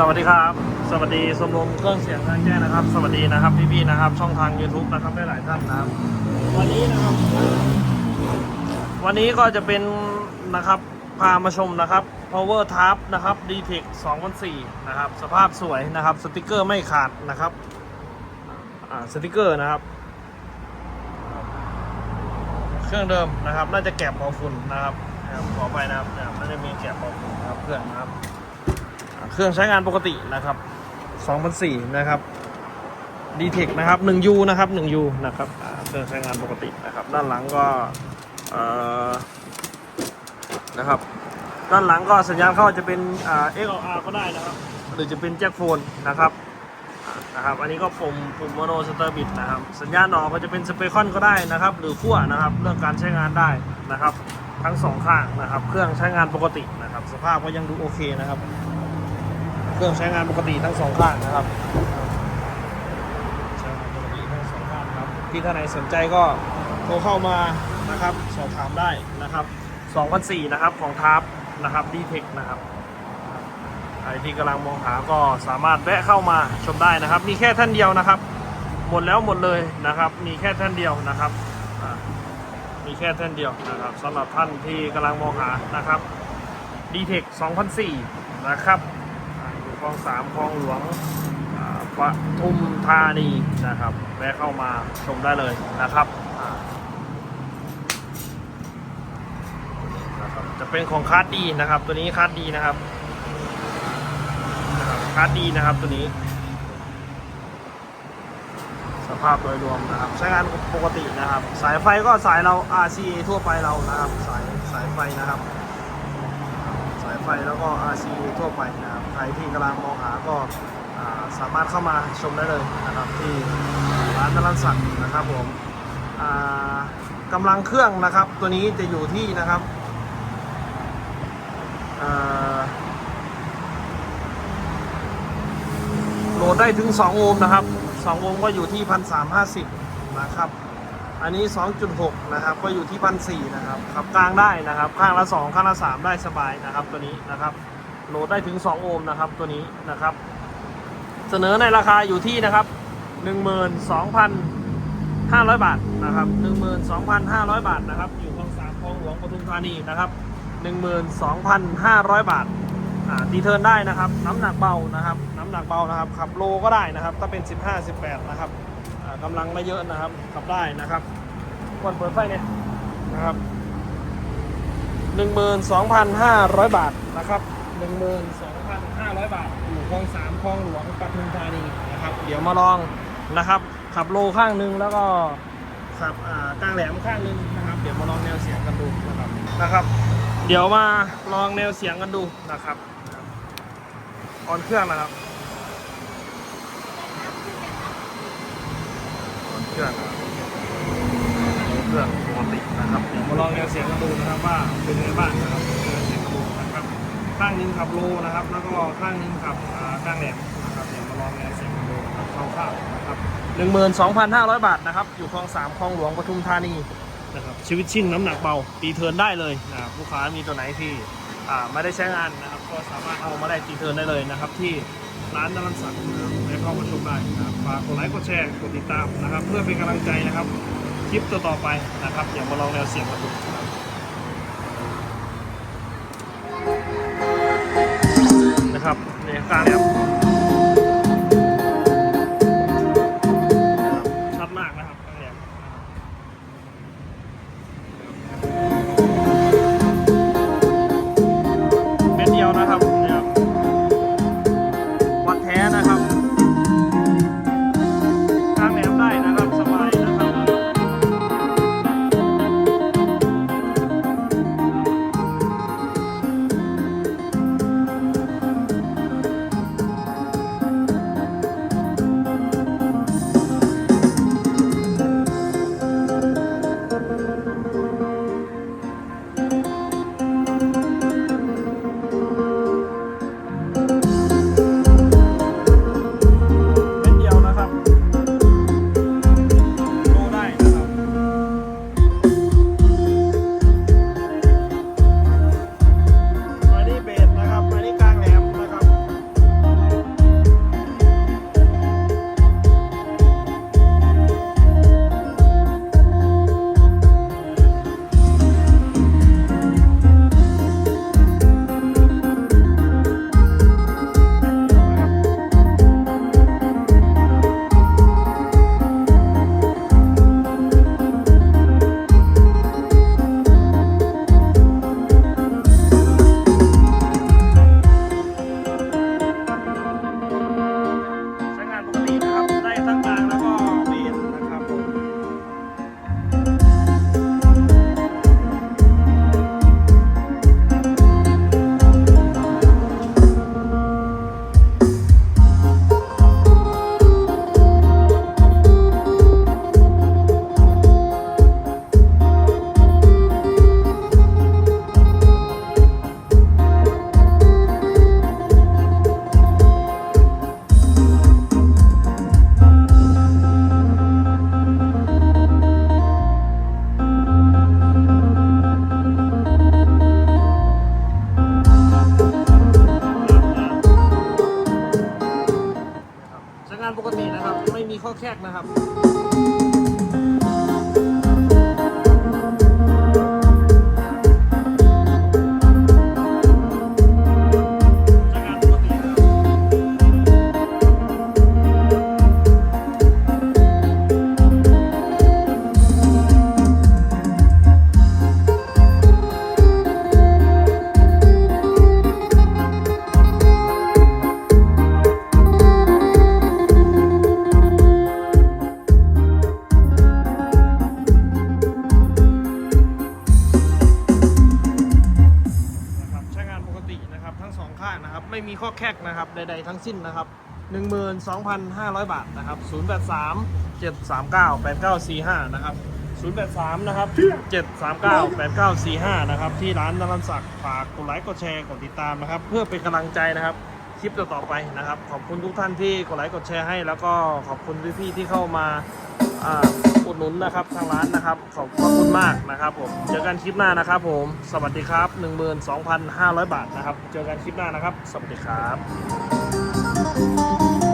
สวัสดีครับ สวัสดีสมรมเครื่องเสียงทางแจ้งนะครับ สวัสดีนะครับพี่ๆนะครับ ช่องทาง YouTube นะครับได้หลายท่านนะครับ วันนี้นะครับ วันนี้ก็จะเป็นนะครับพามาชมนะครับ power t a p นะครับ d t e c 2004นะครับ สภาพสวยนะครับ สติกเกอร์ไม่ขาดนะครับอ่าสติกเกอร์นะครับ เครื่องเดิมนะครับ น่าจะแกะพอฝุ่นนะครับขอไปนะครับน่าจะมีแกะพอฝุ่นนะครับเครื่องนะครับ เครื่องใช้งานปกตินะครับ2004นะครับ d t e c นะครับ 1U นะครับ 1U นะครับเครื่องใช้งานปกตินะครับ ด้านหลังก็นะครับ ด้านหลังก็สัญญาณเข้าจะเป็นเอ่า XLR ก็ได้นะครับ หรือจะเป็นแจ็คโฟนนะครับนะครับ อันนี้ก็ปุ่มปุ่มโมโนสเตอร์บิดนะครับ สัญญาณออกก็จะเป็นสเปคอนก็ได้นะครับ หรือขั้วนะครับเรื่องการใช้งานได้นะครับ ทั้งสองข้างนะครับ เครื่องใช้งานปกตินะครับ สภาพก็ยังดูโอเคนะครับ เครื่องใช้งานปกติทั้งสองข้างนะครับใช้งานปกติทั้งสองข้างครับที่ท่านไหนสนใจก็โทรเข้ามานะครับสอบถามได้นะครับ2004นะครับของทาร์ปนะครับดีเทคนะครับใครที่กำลังมองหาก็สามารถแวะเข้ามาชมได้นะครับ มีแค่ท่านเดียวนะครับ หมดแล้วหมดเลยนะครับ มีแค่ท่านเดียวนะครับมีแค่ท่านเดียวนะครับสำหรับท่านที่กำลังมองหานะครับดีเทค2004 นะครับ คลองสามคลองหลวงปทุมธานีนะครับแวะเข้ามาชมได้เลยนะครับนะครับ จะเป็นของคาร์ดดีนะครับ ตัวนี้คาร์ดดีนะครับนะครับคาร์ดดีนะครับตัวนี้ สภาพโดยรวมนะครับ ใช้งานปกตินะครับ สายไฟก็สายเรา RCA ทั่วไปเรานะครับ สายสายไฟนะครับ ไฟแล้วก็ RCA ทั่วไปนะครับใครที่กำลังมองหาก็าสามารถเข้ามาชมได้เลยนะครับที่ร้านนรันสักนะครับผมกำลังเครื่องนะครับ ตัวนี้จะอยู่ที่นะครับโหลดได้ถึง 2 โอห์มนะครับ 2 โอห์มก็อยู่ที่ 1350 นะครับ อันนี้ 2.6 นะครับ ก็อยู่ที่พันสี่นะครับ ขับกลางได้นะครับ ข้างละ 2 ข้างละ 3 ได้สบายนะครับ ตัวนี้นะครับ โหลดได้ถึง 2 โอห์มนะครับ ตัวนี้นะครับ เสนอในราคาอยู่ที่นะครับ 12,500 บาทนะครับ 12,500 บาทนะครับ อยู่คลองสามคลองหลวงปทุมธานีนะครับ 12,500 บาทอ่าดีเทิร์นได้นะครับ น้ำหนักเบานะครับ น้ำหนักเบานะครับ ขับโลก็ได้นะครับ ถ้าเป็น 15 18 นะครับ กำลังไม่เยอะนะครับ ขับได้นะครับก่อนเปิดไฟเนี่ยนะครับ12,500บาทนะครับ12,500บาทอยู่คลองสามคลองหลวงปทุมธานีนะครับ เดี๋ยวมาลองนะครับ ขับโลข้างหนึงแล้วก็ขับอ่ากลางแหลมข้างหนึงนะครับ เดี๋ยวมาลองแนวเสียงกันดูนะครับนะครับ เดี๋ยวมาลองแนวเสียงกันดูนะครับออนเครื่องนะครับ เครื่องเครื่องปกตินะครับเดี๋ยวมาลองแนวเสียงกันดูนะครับว่าเป็นไงบ้างนะครับแนเสียงกันดูนะครับข้างนึงขับโลนะครับ แล้วก็ข้างนึงขับข้างแหลมนะครับเดี๋ยวมาลองแนวเสียงกันดูนะครับคร่าวๆนะครับหนึ่งหมื่นสองพันห้าร้อยบาทนะครับอยู่คลองสามคลองหลวงปทุมธานีนะครับชีวิตชิ่งน้ำหนักเบาตีเทินได้เลยนะครับลูกค้ามีตัวไหนที่ไม่ได้ใช้งานนะครับ ก็สามารถเอามาได้ตีเทินได้เลยนะครับที่ ร้านนรันสักดิ์นะครับและเข้ามาชมได้นะครับฝากกดไลค์กดแชร์กดติดตามนะครับ เพื่อเป็นกำลังใจนะครับ คลิปต่อๆไปนะครับอย่ามาลองแนวเสียงกันดูนะครับนะครับในข้าง กนะครับ ไม่มีข้อแคกนะครับ ใด ๆ ทั้งสิ้นนะครับ 12,500 บาทนะครับ 083 739 8945 นะครับ 083 นะครับ 739 8945 นะครับ ที่ร้านนรันศักดิ์ฝากกดไลค์กดแชร์กดติดตามนะครับ เพื่อเป็นกำลังใจนะครับคลิปต่อๆไปนะครับ ขอบคุณทุกท่านที่กดไลค์กดแชร์ให้ แล้วก็ขอบคุณพี่ๆที่เข้ามาอ่า อุดหนุนนะครับทางร้านนะครับ ขอบพระคุณมากนะครับผมเจอกันคลิปหน้านะครับผม สวัสดีครับ 12,500 บาทนะครับ เจอกันคลิปหน้านะครับ สวัสดีครับ